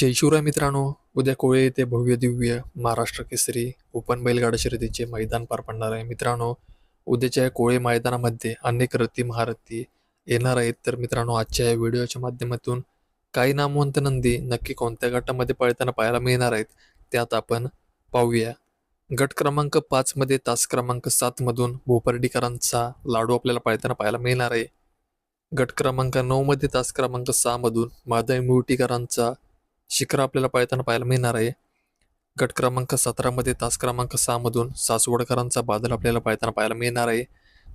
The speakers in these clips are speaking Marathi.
जय शिवराय मित्रांनो उद्या कोळे येथे भव्य दिव्य महाराष्ट्र केसरी ओपन बैलगाडा शर्यतीचे मैदान पार पडणार आहे. मित्रांनो उद्याच्या या कोळे मैदानामध्ये अनेक रथी महारथी येणार आहेत. तर मित्रांनो आजच्या या व्हिडिओच्या माध्यमातून काही नामवंत नंदी नक्की कोणत्या गटामध्ये पळताना पाहायला मिळणार आहेत त्यात आपण पाहूया. गट क्रमांक पाचमध्ये तास क्रमांक सात मधून भोपर्डीकरांचा लाडू आपल्याला पळताना पाहायला मिळणार आहे. गट क्रमांक नऊमध्ये तास क्रमांक सहा मधून माधव मुर्टीकरांचा शिखर आपल्याला पळताना पाहायला मिळणार आहे. गट क्रमांक सतरामध्ये तास क्रमांक सहामधून सासवडकरांचा बादल आपल्याला पळताना पाहायला मिळणार आहे.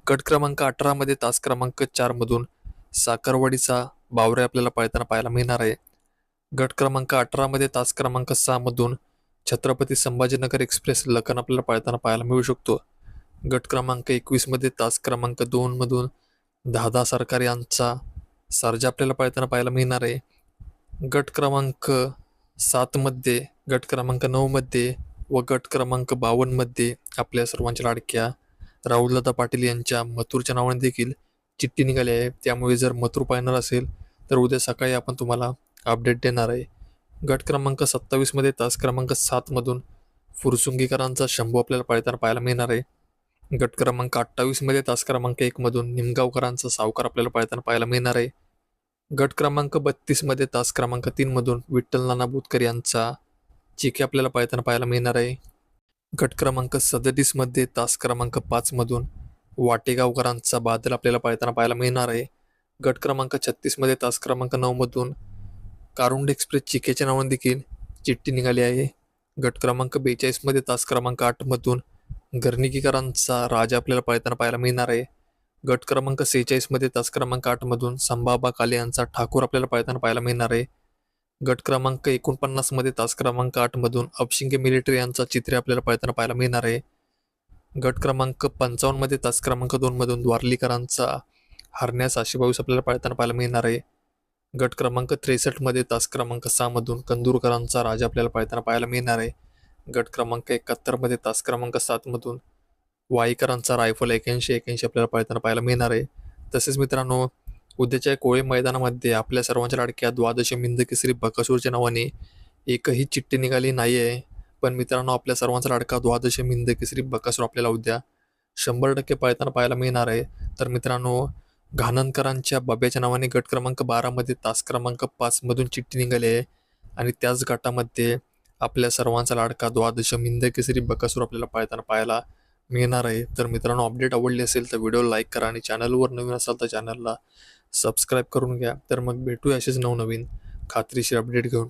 गट क्रमांक अठरामध्ये तास क्रमांक चारमधून साखरवाडीचा बावरे आपल्याला पळताना पाहायला मिळणार आहे. गट क्रमांक अठरामध्ये तास क्रमांक सहामधून छत्रपती संभाजीनगर एक्सप्रेस लखन आपल्याला पळताना पाहायला मिळू शकतो. गट क्रमांक एकवीसमध्ये तास क्रमांक दोनमधून दादा सरकार यांचा सर्जा आपल्याला पळताना पाहायला मिळणार आहे. गट क्रमांक सातमध्ये गट क्रमांक नऊमध्ये व गट क्रमांक बावन्नमध्ये आपल्या सर्वांच्या लाडक्या राहुलदादा पाटील यांच्या मथुरच्या नावाने देखील चिठ्ठी निघाली आहे. त्यामुळे जर मथुर पाहणार असेल तर उद्या सकाळी आपण तुम्हाला अपडेट देणार आहे. गट क्रमांक सत्तावीसमध्ये तास क्रमांक सातमधून फुरसुंगीकरांचा शंभू आपल्याला पाळताना पाहायला मिळणार आहे. गट क्रमांक अठ्ठावीसमध्ये तास क्रमांक एकमधून निमगावकरांचा सावकार आपल्याला पाळताना पाहायला मिळणार आहे. गट क्रमांक बत्तीसमध्ये तास क्रमांक तीनमधून विठ्ठल नाना बुतकर यांचा चिके आपल्याला पाहताना पाहायला मिळणार आहे. गट क्रमांक सदतीसमध्ये तास क्रमांक पाचमधून वाटेगावकरांचा बादल आपल्याला पाहताना पाहायला मिळणार आहे. गट क्रमांक छत्तीसमध्ये तास क्रमांक नऊमधून कारुंड एक्सप्रेस चिकेच्या नावाने देखील चिठ्ठी निघाली आहे. गट क्रमांक बेचाळीसमध्ये तास क्रमांक आठमधून गर्निकीकरांचा राजा आपल्याला पाळताना पाहायला मिळणार आहे. गट क्रमांक सेहेचाळीसमध्ये तास क्रमांक आठमधून संभाबा काले यांचा ठाकूर आपल्याला पाळताना पाहायला मिळणार आहे. गट क्रमांक एकोणपन्नासमध्ये तास क्रमांक आठमधून अपशिंगे मिलिटरी यांचा चित्रे आपल्याला पाळताना पाहायला मिळणार आहे. गट क्रमांक पंचावन्नमध्ये तास क्रमांक दोनमधून द्वारलीकरांचा हरण्यास बावीस आपल्याला पाळताना पाहायला मिळणार आहे. गट क्रमांक त्रेसष्टमध्ये तास क्रमांक सहामधून कंदूरकरांचा राजा आपल्याला पाळताना पाहायला मिळणार आहे. गट क्रमांक एकाहत्तरमध्ये तास क्रमांक सात मधून वाईकरांचा रायफल एक्याऐंशी एक्याऐंशी आपल्याला पळताना पाहायला मिळणार आहे. तसेच मित्रांनो उद्याच्या कोळे मैदानामध्ये आपल्या सर्वांच्या लाडक्या द्वादश मिंद केसरी बकासूरच्या नावाने एकही चिठ्ठी निघाली नाही आहे पण मित्रांनो आपल्या सर्वांचा लाडका द्वादश मिंद केसरी बकासूर आपल्याला उद्या शंभर टक्के पळताना पाहायला मिळणार आहे. तर मित्रांनो घाणनकरांच्या बाब्याच्या नावाने गट क्रमांक बारामध्ये तास क्रमांक पाचमधून चिठ्ठी निघाली आहे. आणि त्याच गटामध्ये आपल्या सर्वांचा लाडका द्वादश मिंद केसरी बकासूर आपल्याला पळताना पाहायला मिळणार आहे. तर मित्रांनो अपडेट आवडली असेल तर व्हिडिओ लाईक करा आणि चॅनलवर नवीन असाल तर चॅनलला सबस्क्राईब करून घ्या. तर मग भेटूया असेच नवनवीन खात्रीशीर अपडेट घेऊन.